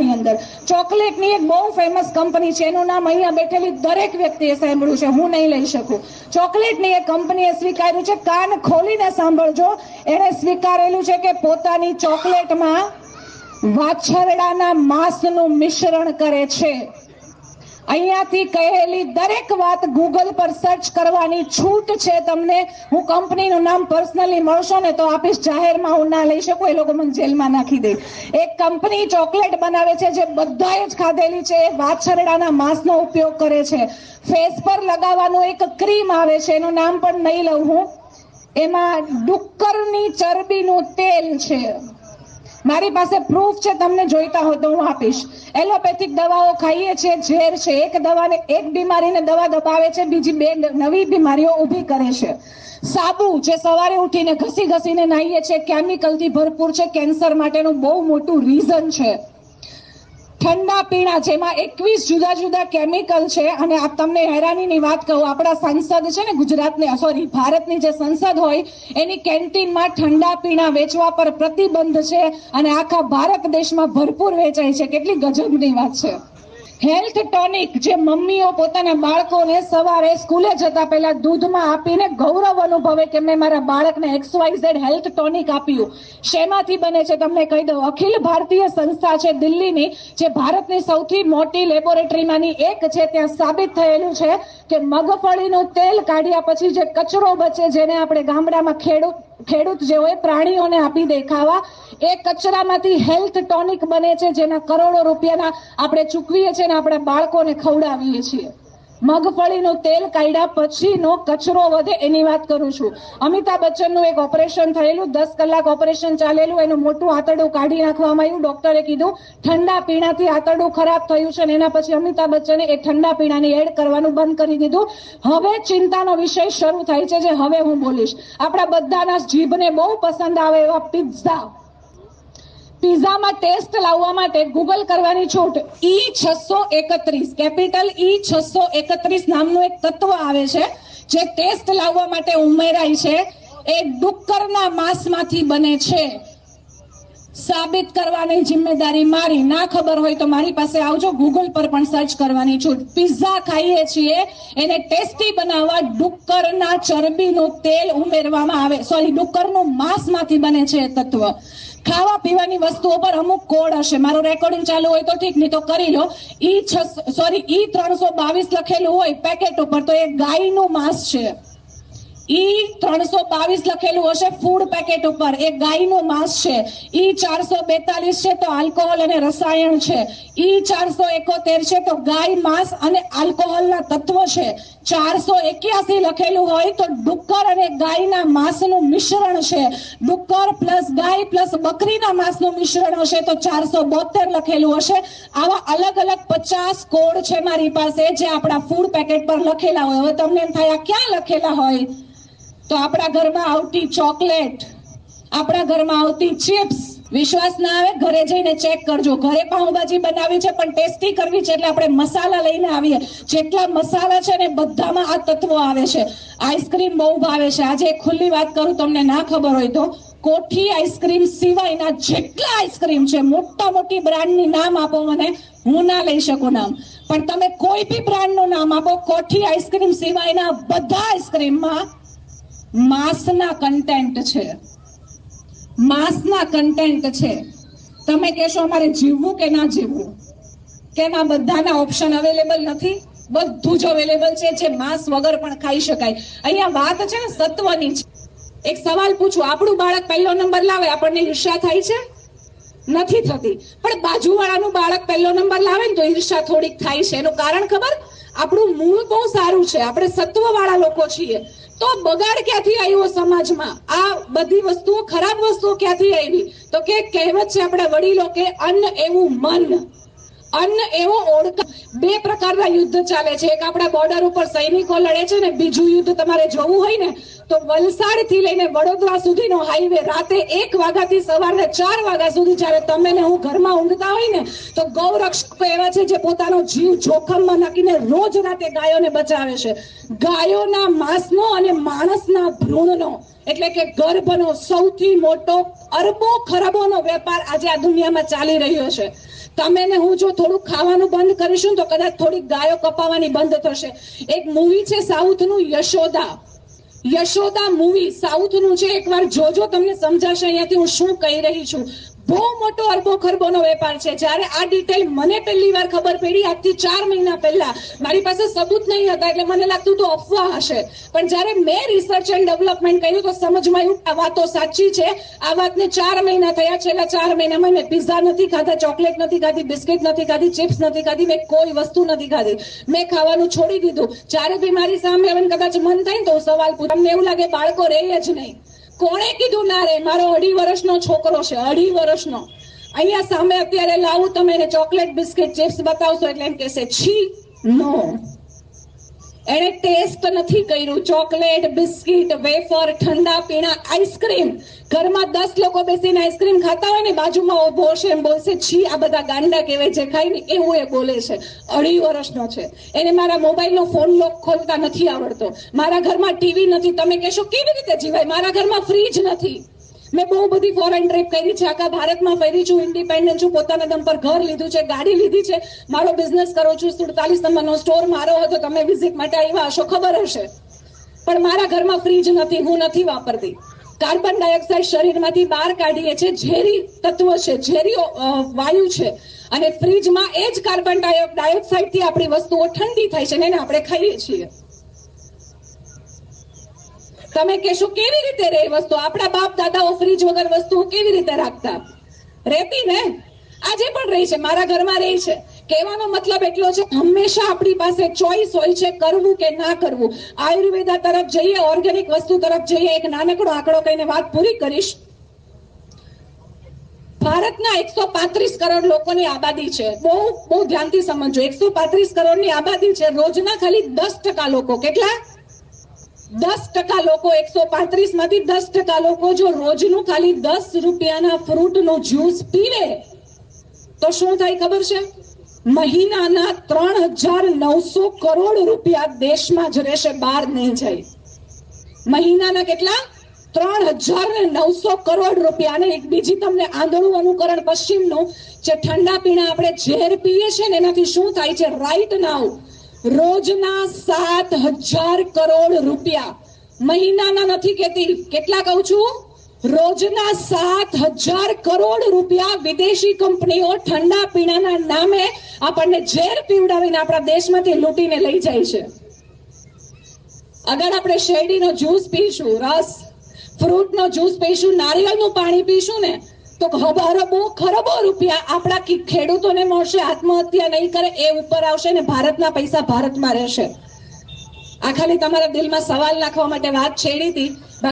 આની અંદર. ચોકલેટની એક બહુ ફેમસ કંપની છે, એનું નામ અહીંયા બેઠેલી દરેક વ્યક્તિએ સાંભળ્યું છે, હું નહીં લઈ શકું. ચોકલેટની એક કંપનીએ સ્વીકાર્યું છે, કાન ખોલીને સાંભળજો. એણે સ્વીકારેલું છે કે પોતાની ચોકલેટમાં વાછરડાના માંસનું મિશ્રણ કરે છે. અહીંયાથી કહેલી દરેક વાત ગૂગલ પર સર્ચ કરવાની છૂટ છે તમને. હું કંપનીનું નામ પર્સનલી મળશો ને તો આપીશ. જાહેરમાં હું ના લઈ શકું, એ લોકો મને જેલમાં નાખી દે. એક કંપની ચોકલેટ બનાવે છે જે બધાએ જ ખાધેલી છે, એ વાછરડાના માંસનો ઉપયોગ કરે છે. ફેસ પર લગાવવાનું એક ક્રીમ આવે છે, એનું નામ પણ નહીં લઉં હું. એમાં ડુક્કરની ચરબીનું તેલ છે. મારી પાસે પ્રૂફ છે, તમને જોઈતા હોય તો હું આપીશ. એલોપેથિક દવાઓ ખાઈએ છીએ, ઝેર છે. એક દવાને એક બીમારીને દવા દબાવે છે, બીજી બે નવી બીમારીઓ ઊભી કરે છે. સાબુ જે સવારે ઉઠીને ઘસી ઘસીને નાહીએ છીએ કેમિકલથી ભરપૂર છે કેન્સર માટેનું બહુ મોટું રીઝન છે. ઠંડા પીણા, જેમાં એકવીસ જુદા જુદા કેમિકલ છે, અને આ તમને હેરાનીની વાત કહું, આપણા સંસદ છે ને, ગુજરાતની સોરી ભારતની જે સંસદ હોય, એની કેન્ટીનમાં ઠંડા પીણા વેચવા પર પ્રતિબંધ છે, અને આખા ભારત દેશમાં ભરપૂર વેચાય છે. કેટલી ગજબની વાત છે. હેલ્થ ટોનિક જે મમ્મીઓ પોતાના બાળકોને સવારે સ્કૂલે જતા પહેલા દૂધમાં આપીને ગૌરવ અનુભવે કે મેં મારા બાળકને X Y Z health tonic આપ્યું. શેમાંથી બને છે તમને કહી દઉં. અખિલ ભારતીય સંસ્થા છે દિલ્હીની, જે ભારતની સૌથી મોટી લેબોરેટરીમાંની એક છે. ત્યાં સાબિત થયેલું છે કે મગફળીનું તેલ કાઢ્યા પછી જે કચરો બચે જેને આપણે ગામડામાં ખેડૂત ખેડૂત જેઓએ પ્રાણીઓને આપી દેખાવા. એ કચરામાંથી હેલ્થ ટોનિક બને છે, જેના કરોડો રૂપિયાના આપણે ચૂકવીએ છીએ અને આપણા બાળકોને ખવડાવીએ છીએ. મગફળીનું તેલ કાઢ્યા પછીનો કચરો વધે એની વાત કરું છું. અમિતાભ બચ્ચનનું એક ઓપરેશન થયેલું, દસ કલાક ઓપરેશન ચાલેલું, એનું મોટું આંતરડું કાઢી નાખવામાં આવ્યું. ડોક્ટરે કીધું, ઠંડા પીણાથી આંતરડું ખરાબ થયું છે અને એના પછી અમિતાભ બચ્ચને એ ઠંડા પીણાની એડ કરવાનું બંધ કરી દીધું. હવે ચિંતાનો વિષય શરૂ થાય છે જે હવે હું બોલીશ. આપણા બધાના જીભને બહુ પસંદ આવે એવા પિઝા પિઝામાં ટેસ્ટ લાવવા માટે ગૂગલ કરવાની છૂટ. ઈ છસો એકત્રીસ. કેપિટલ ઈ છસો એકત્રીસ નામનું એક તત્વ આવે છે, જે ટેસ્ટ લાવવા માટે ઉમેરાય છે. એ ડુક્કરના માંસમાંથી બને છે. સાબિત કરવાની જિમ્મેદારી મારી. ના ખબર હોય તો મારી પાસે આવજો. ગૂગલ પર પણ સર્ચ કરવાની છૂટ. પિઝા ખાઈએ છીએ. એને ટેસ્ટી બનાવવા ડુક્કરના ચરબીનું તેલ ઉમેરવામાં આવે. સોરી ડુક્કરનું માંસમાંથી બને છે તત્વ. ખાવા પીવાની વસ્તુઓ પર અમુક કોડ હશે. મારું રેકોર્ડિંગ ચાલુ હોય તો ઠીક, નહીં તો કરી લો. ઈ સોરી ઈ ત્રણસો બાવીસ લખેલું હોય પેકેટ ઉપર તો એ ગાયનું માંસ છે. ઈ ત્રણસો બાવીસ લખેલું હશે ફૂડ પેકેટ ઉપર. એ ગાયનું માંસ છે. ઈ ચારસો બેતાલીસ છે તો આલ્કોહોલ અને રસાયણ છે. ઈ ચારસો એકોતેર છે તો ગાય, માંસ અને આલ્કોહોલના તત્વ છે. ચારસો એક્યાસી લખેલું હોય તો ડુક્કર અને ગાયના માંસનું મિશ્રણ છે. ડુક્કર પ્લસ ગાય પ્લસ બકરીના માંસનું મિશ્રણ હશે તો ચારસો બોતેર લખેલું હશે. આવા અલગ અલગ પચાસ કોડ છે મારી પાસે જે આપણા ફૂડ પેકેટ પર લખેલા હોય. હવે તમને એમ થાય ક્યાં લખેલા હોય? તો આપણા ઘરમાં આવતી ચોકલેટ, આપણા ઘરમાં આવતી ચિપ્સ વિશ્વાસ ના આવે, ઘરે જઈને ચેક કરજો. ઘરે પાઉંભાજી બનાવી છે, પણ ટેસ્ટી કરવી છે એટલે આપણે મસાલા લઈને આવીએ. જેટલા મસાલા છે ને બધામાં આ તત્વો આવે છે. આઈસ્ક્રીમ બહુ ભાવે છે. આજે ખુલ્લી વાત કરું, તમને ના ખબર હોય તો. કોઠી આઈસ્ક્રીમ સિવાયના જેટલા આઈસ્ક્રીમ છે, મોટા મોટી બ્રાન્ડની નામ આપો મને. હું ના લઈ શકું નામ. પણ તમે કોઈ બી બ્રાન્ડનું નામ આપો, કોઠી આઈસ્ક્રીમ સિવાયના બધા આઈસ્ક્રીમમાં માંસના કન્ટેન્ટ છે. માંસના કન્ટેન્ટ છે. તમે કહેશો અમારે જીવવું કે ના જીવવું? કેમ આ બધાના ઓપ્શન અવેલેબલ નથી? બધું જ અવેલેબલ છે જે માંસ વગર પણ ખાઈ શકાય. અહીંયા વાત છે ને સત્વની છે. એક સવાલ પૂછું, આપણું બાળક પહેલો નંબર લાવે, આપણને ઈર્ષા થાય છે? નથી થતી. પણ બાજુવાળાનું બાળક પહેલો નંબર લાવે ને તો ઈર્ષા થોડીક થાય છે. એનું કારણ ખબર? આપણું મૂળ બહુ સારું છે. આપણે સત્વવાળા લોકો છીએ. તો બગાડ ક્યાંથી આવ્યો સમાજમાં? આ બધી વસ્તુઓ, ખરાબ વસ્તુઓ ક્યાંથી આવી? તો કે કહેવત છે આપણા વડીલો કે અન્ન એવું મન. અન્ન એવો ઓળખ બે પ્રકારના યુદ્ધ ચાલે છે. એક આપણા બોર્ડર ઉપર સૈનિકો લડે છે ને બીજું યુદ્ધ તમારે જોવું હોય ને, તો વલસાડથી લઈને વડોદરા સુધીનો હાઈવે રાતે એક વાગ્યાથી સવારે ચાર વાગ્યા સુધી જ્યારે તમે ને હું ઘરમાં ઊંઘતા હોય ને, તો ગૌરક્ષકો એવા છે જે પોતાનો જીવ જોખમમાં નાખીને રોજ રાતે ગાયોને બચાવે છે. ગાયોના માંસનો અને માણસના ભ્રૂણનો, એટલે કે ગર્ભનો સૌથી મોટો અરબો ખરબોનો વેપાર આજે આ દુનિયામાં ચાલી રહ્યો છે. તમે ને હું જો થોડું ખાવાનું બંધ કરીશું તો કદાચ થોડીક ગાયો કપાવાની બંધ થશે. એક મૂવી છે સાઉથનું યશોદા. યશોદા મૂવી સાઉથનું છે. એકવાર જોજો, તમને સમજાશે અહીંયાથી હું શું કહી રહી છું. બહુ મોટો અરબો ખરબોનો વેપાર છે. જ્યારે આ ડિટેલ મને પહેલી વાર ખબર પડી, આજથી ચાર મહિના પહેલા. મારી પાસે સબૂત નહીં હતા, એટલે મને લાગતું તો અફવા હશે. પણ જ્યારે મેં રિસર્ચ એન્ડ ડેવલપમેન્ટ કર્યું, તો સમજમાં આવ્યું આ વાતો સાચી છે. આ વાતને ચાર મહિના થયા, છેલ્લા ચાર મહિનામાં મેં પિઝા નથી ખાધા ચોકલેટ નથી ખાધી બિસ્કિટ નથી ખાધી ચિપ્સ નથી ખાધી, મેં કોઈ વસ્તુ નથી ખાધી. મેં ખાવાનું છોડી દીધું. જ્યારે બી મારી સામે કદાચ મન થાય ને તો સવાલ પૂછ. તમને એવું લાગે બાળકો રહે જ નહીં. કોણે કીધું, ના રે, મારો અઢી વર્ષનો છોકરો છે, અઢી વર્ષનો. અહીંયા સામે અત્યારે લાવું, તમે ચોકલેટ, બિસ્કિટ, ચિપ્સ બતાવશો એટલે એમ કહેશે, છી, નો. એણે ટેસ્ટ નથી કર્યું. ચોકલેટ, બિસ્કિટ, વેફર, ઠંડા પીણા આઈસ્ક્રીમ ઘરમાં દસ લોકો બેસીને આઈસ્ક્રીમ ખાતા હોય ને, બાજુમાં ઊભો છે એમ બોલશે, છી, આ બધા ગાંડા કહેવાય જે ખાય ને. એવું એ બોલે છે. અઢી વર્ષનો છે. એને મારા મોબાઈલનો ફોન લોક ખોલતા નથી આવડતો. મારા ઘરમાં ટીવી નથી. તમે કહેશો, કેવી રીતે જીવાય? મારા ઘરમાં ફ્રીજ નથી. મેં બહુ બધી ફોરેન ટ્રીપ કરી છે. આખા ભારતમાં ફરી છું ઇન્ડિપેન્ડન્ટ છું, પોતાના દમ પર ઘર લીધું છે, ગાડી લીધી છે. મારો બિઝનેસ કરું છું, સુડતાલીસ નંબરનો સ્ટોર મારો હતો, તમે વિઝિટ માટે આવ્યા હશો, ખબર હશે. પણ મારા ઘરમાં ફ્રીજ નથી, હું નથી વાપરતી. કાર્બન ડાયોક્સાઇડ શરીરમાંથી બહાર કાઢીએ છીએ, ઝેરી તત્વ છે, ઝેરી વાયુ છે. અને ફ્રીજમાં એ જ કાર્બન ડાયોક્સાઇડથી આપણી વસ્તુઓ ઠંડી થાય છે ને એને આપણે ખાઈએ છીએ. તમે કહેશો કેવી રીતે રે વસ્તુ? આપણા બાપ દાદાઓ ફ્રીજ વગર વસ્તુઓ કેવી રીતે રાખતા? રહેતી ને? આજે પણ રહી છે, મારા ઘરમાં રહી છે. કહેવાનો મતલબ એટલો છે, હંમેશા આપણી પાસે ચોઈસ હોય છે કરવું કે ના કરવું. આયુર્વેદા તરફ જઈએ ઓર્ગેનિક વસ્તુ તરફ જઈએ, એક નાનકડો આંકડો કહીને વાત પૂરી કરીશ. ભારતના એકસો પાંત્રીસ કરોડ લોકોની આબાદી છે. બહુ બહુ ધ્યાનથી સમજો એકસો પાંત્રીસ કરોડની આબાદી છે. રોજના ખાલી દસ ટકા લોકો. કેટલા? દસ ટકા લોકો એકસો પાંત્રીસમાંથી દસ ટકા લોકો જો રોજનું ખાલી દસ રૂપિયાના ફ્રૂટનું જ્યુસ પીવે, તો શું થાય ખબર છે? મહિનાના ત્રણ હજાર નવસો કરોડ રૂપિયા દેશમાં જ રહેશે, બહાર નહીં જાય. મહિનાના કેટલા? ત્રણ હજાર ને નવસો કરોડ રૂપિયા. અને એક બીજી તમને આંધળું અનુકરણ પશ્ચિમનું, જે ઠંડા પીણા આપણે ઝેર પીએ છીએ ને, એનાથી શું થાય છે? રાઈટ નાવ રોજના સાત હજાર કરોડ રૂપિયા. મહિનાના નથી કેતી. કેટલા કહું છું? રોજના સાત હજાર કરોડ રૂપિયા વિદેશી કંપનીઓ ઠંડા પીણાના નામે આપણને ઝેર પીવડાવીને આપણા દેશમાંથી લૂંટીને લઈ જાય છે. અગર આપણે શેરડીનો જ્યુસ પીશું, રસ, ફ્રૂટનો જ્યુસ પીશું, નારિયેળનું પાણી પીશું ને તો ખબરબો ખરબો રૂપિયા આપણા ખેડૂતોને મળશે, આત્મહત્યા નહીં કરે એ ઉપર આવશે ને ભારતના પૈસા ભારતમાં રહેશે. આ ખાલી તમારા દિલમાં સવાલ નાખવા માટે વાત છેડી હતી.